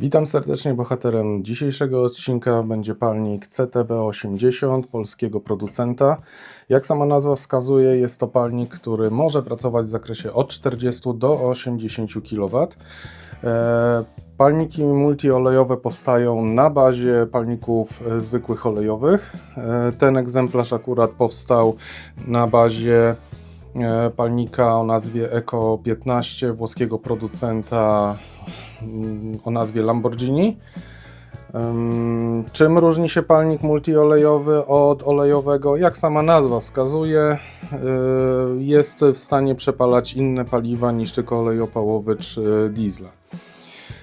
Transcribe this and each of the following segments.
Witam serdecznie. Bohaterem dzisiejszego odcinka będzie palnik CTB80 polskiego producenta. Jak sama nazwa wskazuje, jest to palnik, który może pracować w zakresie od 40 do 80 kW. E, Palniki multiolejowe powstają na bazie palników e, zwykłych olejowych. E, Ten egzemplarz akurat powstał na bazie palnika o nazwie Eco 15 włoskiego producenta mm, o nazwie Lamborghini. Ym, Czym różni się palnik multiolejowy od olejowego? Jak sama nazwa wskazuje, yy, jest w stanie przepalać inne paliwa niż tylko olej opałowy czy diesla.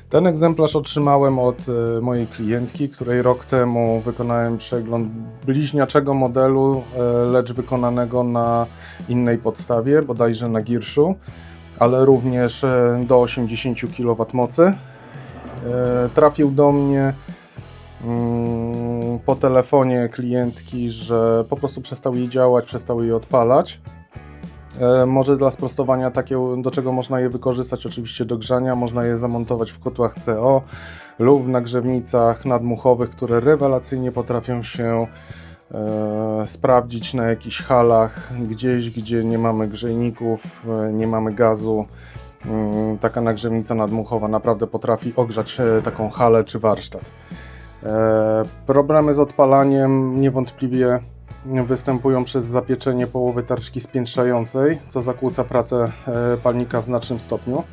Ten egzemplarz otrzymałem od y, mojej klientki, której rok temu wykonałem przegląd bliźniaczego modelu, lecz wykonanego na innej podstawie, bodajże na Girszu, ale również y, do 80 kW mocy. Y, Trafił do mnie mm, po telefonie klientki, że po prostu przestał jej działać, przestał jej odpalać. E, Może dla sprostowania takie, do czego można je wykorzystać, oczywiście do grzania, można je zamontować w kotłach CO lub w nagrzewnicach nadmuchowych, które rewelacyjnie potrafią się e, sprawdzić na jakichś halach, gdzieś gdzie nie mamy grzejników, e, nie mamy gazu. Mm, Taka nagrzewnica nadmuchowa naprawdę potrafi ogrzać e, taką halę czy warsztat. E, Problemy z odpalaniem niewątpliwie występują przez zapieczenie połowy tarczki spiętrzającej, co zakłóca pracę e, palnika w znacznym stopniu.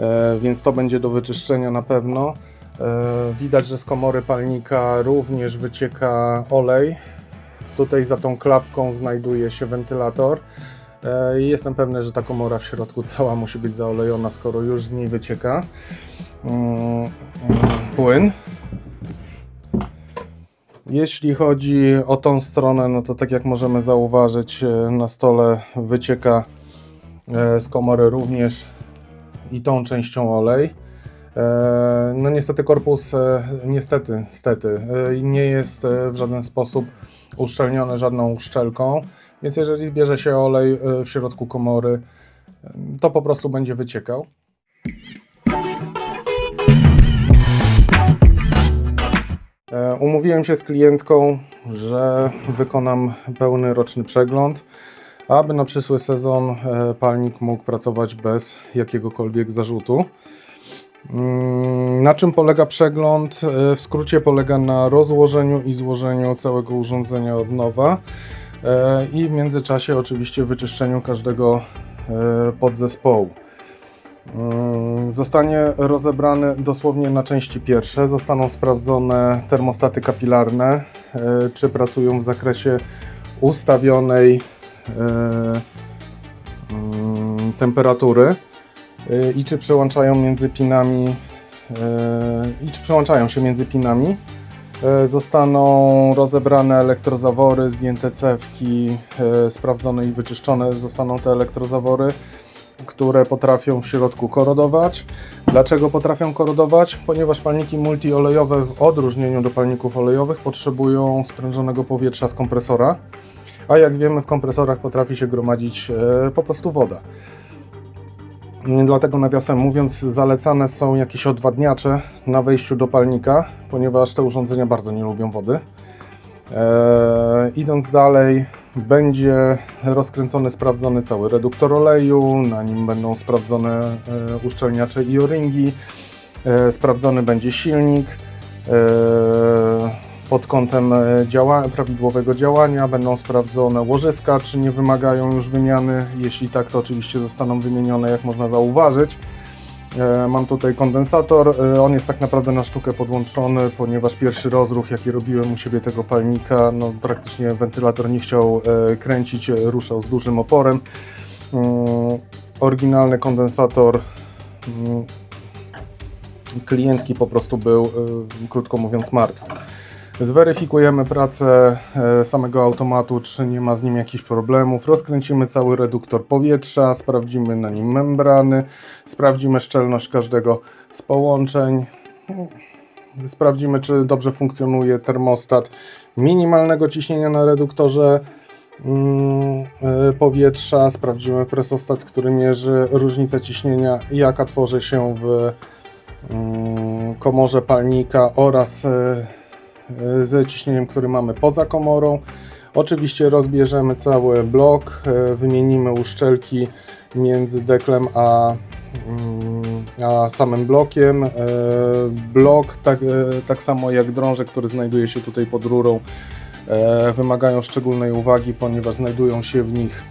E, Więc to będzie do wyczyszczenia na pewno. E, Widać, że z komory palnika również wycieka olej. Tutaj za tą klapką znajduje się wentylator. E, i Jestem pewny, że ta komora w środku cała musi być zaolejona, skoro już z niej wycieka mm, mm, płyn. Jeśli chodzi o tą stronę, no to tak jak możemy zauważyć, e, na stole wycieka z komory również i tą częścią olej. E, No niestety korpus, e, niestety, stety, e, nie jest w żaden sposób uszczelniony żadną uszczelką, więc jeżeli zbierze się olej w środku komory, to po prostu będzie wyciekał. Umówiłem się z klientką, że wykonam pełny roczny przegląd, aby na przyszły sezon palnik mógł pracować bez jakiegokolwiek zarzutu. Mm, Na czym polega przegląd? E, W skrócie polega na rozłożeniu i złożeniu całego urządzenia od nowa e, i w międzyczasie oczywiście wyczyszczeniu każdego e, podzespołu. Mm, Zostanie rozebrany dosłownie na części pierwsze. Zostaną sprawdzone termostaty kapilarne, czy pracują w zakresie ustawionej mm, temperatury i czy przełączają między pinami e, i czy przełączają się między pinami. E, Zostaną rozebrane elektrozawory, zdjęte cewki, sprawdzone i wyczyszczone zostaną te elektrozawory które potrafią w środku korodować. Dlaczego potrafią korodować? Ponieważ palniki multiolejowe w odróżnieniu do palników olejowych potrzebują sprężonego powietrza z kompresora, a jak wiemy w kompresorach potrafi się gromadzić po prostu woda. Dlatego nawiasem mówiąc zalecane są jakieś odwadniacze na wejściu do palnika, ponieważ te urządzenia bardzo nie lubią wody. E, idąc dalej, będzie rozkręcony, sprawdzony cały reduktor oleju, na nim będą sprawdzone e, uszczelniacze i o-ringi, e, sprawdzony będzie silnik e, pod kątem e, działa, prawidłowego działania, będą sprawdzone łożyska, czy nie wymagają już wymiany, jeśli tak, to oczywiście zostaną wymienione, jak można zauważyć. E, Mam tutaj kondensator. E, On jest tak naprawdę na sztukę podłączony, ponieważ pierwszy rozruch, jaki robiłem u siebie tego palnika, no praktycznie wentylator nie chciał kręcić, ruszał z dużym oporem. Mm, Oryginalny kondensator mm, klientki po prostu był, krótko mówiąc, martwy. Zweryfikujemy pracę e, samego automatu, czy nie ma z nim jakichś problemów. Rozkręcimy cały reduktor powietrza, sprawdzimy na nim membrany, sprawdzimy szczelność każdego z połączeń. Sprawdzimy, czy dobrze funkcjonuje termostat minimalnego ciśnienia na reduktorze mm, e, powietrza. Sprawdzimy presostat, który mierzy różnicę ciśnienia, jaka tworzy się w mm, komorze palnika oraz e, ze ciśnieniem, który mamy poza komorą. Oczywiście rozbierzemy cały blok, e, wymienimy uszczelki między deklem a, mm, a samym blokiem. E, Blok, tak, tak samo jak drążek, który znajduje się tutaj pod rurą, wymagają szczególnej uwagi, ponieważ znajdują się w nich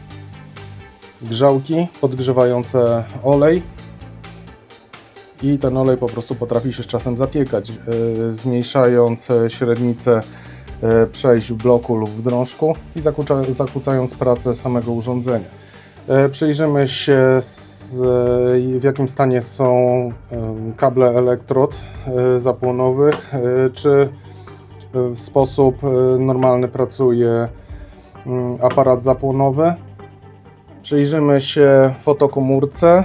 grzałki podgrzewające olej i ten olej po prostu potrafi się z czasem zapiekać, e, zmniejszając e, średnicę e, przejść w bloku lub w drążku i zakłóca, zakłócając pracę samego urządzenia. Przyjrzymy się w jakim stanie są kable elektrod zapłonowych, czy w sposób normalny pracuje mm, aparat zapłonowy. Przyjrzymy się fotokomórce.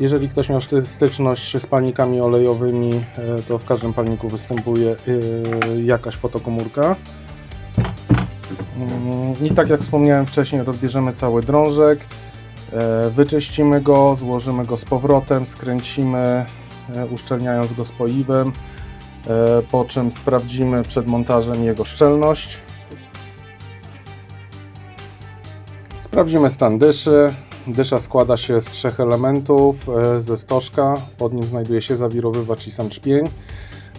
Jeżeli ktoś miał styczność z palnikami olejowymi, e, to w każdym palniku występuje e, jakaś fotokomórka. Mm, I tak jak wspomniałem wcześniej, rozbierzemy cały drążek, e, wyczyścimy go, złożymy go z powrotem, skręcimy, uszczelniając go spoiwem, po czym sprawdzimy przed montażem jego szczelność. Sprawdzimy stan dyszy. Dysza składa się z trzech elementów e, ze stożka. Pod nim znajduje się zawirowywacz i sam czpień,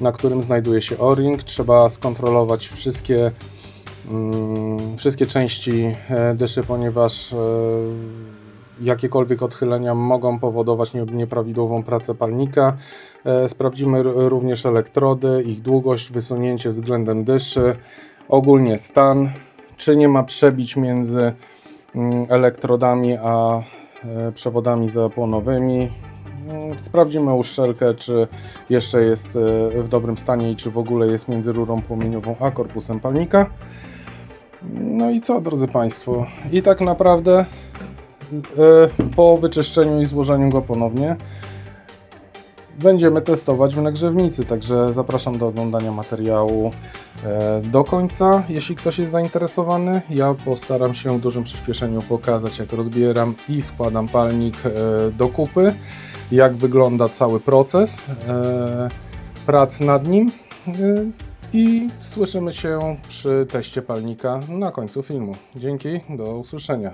na którym znajduje się o-ring. Trzeba skontrolować wszystkie, mm, wszystkie części e, dyszy, ponieważ e, jakiekolwiek odchylenia mogą powodować nie- nieprawidłową pracę palnika. Sprawdzimy również elektrody, ich długość, wysunięcie względem dyszy, ogólnie stan, czy nie ma przebić między elektrodami a e, przewodami zapłonowymi. Mm, Sprawdzimy uszczelkę, czy jeszcze jest e, w dobrym stanie i czy w ogóle jest między rurą płomieniową a korpusem palnika. No i co, drodzy Państwo? I tak naprawdę e, po wyczyszczeniu i złożeniu go ponownie będziemy testować w nagrzewnicy, także zapraszam do oglądania materiału e, do końca, jeśli ktoś jest zainteresowany. Ja postaram się w dużym przyspieszeniu pokazać, jak rozbieram i składam palnik e, do kupy, jak wygląda cały proces e, prac nad nim i słyszymy się przy teście palnika na końcu filmu. Dzięki, do usłyszenia.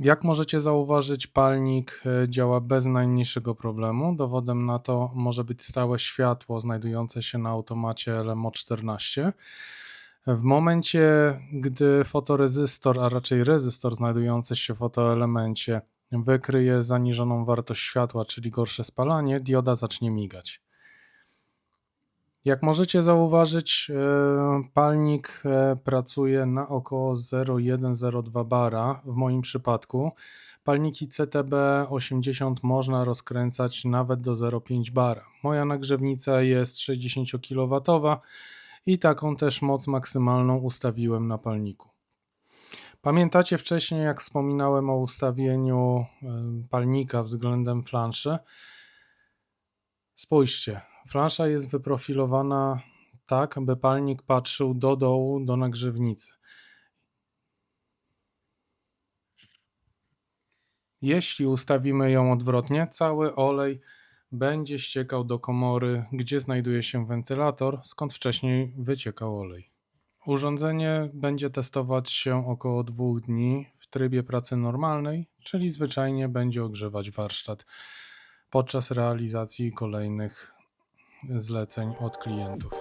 Jak możecie zauważyć, palnik e, działa bez najmniejszego problemu. Dowodem na to może być stałe światło znajdujące się na automacie LMO 14. W momencie, gdy fotorezystor, a raczej rezystor znajdujący się w fotoelemencie wykryje zaniżoną wartość światła, czyli gorsze spalanie, dioda zacznie migać. Jak możecie zauważyć, e, palnik e, pracuje na około 0,1-0,2 bara w moim przypadku. Palniki CTB80 można rozkręcać nawet do 0,5 bara. Moja nagrzewnica jest 60 kW i taką też moc maksymalną ustawiłem na palniku. Pamiętacie wcześniej, jak wspominałem o ustawieniu e, palnika względem flanszy? Spójrzcie, flansza jest wyprofilowana tak, by palnik patrzył do dołu, do nagrzewnicy. Jeśli ustawimy ją odwrotnie, cały olej będzie ściekał do komory, gdzie znajduje się wentylator, skąd wcześniej wyciekał olej. Urządzenie będzie testować się około dwóch dni w trybie pracy normalnej, czyli zwyczajnie będzie ogrzewać warsztat podczas realizacji kolejnych zleceń od klientów.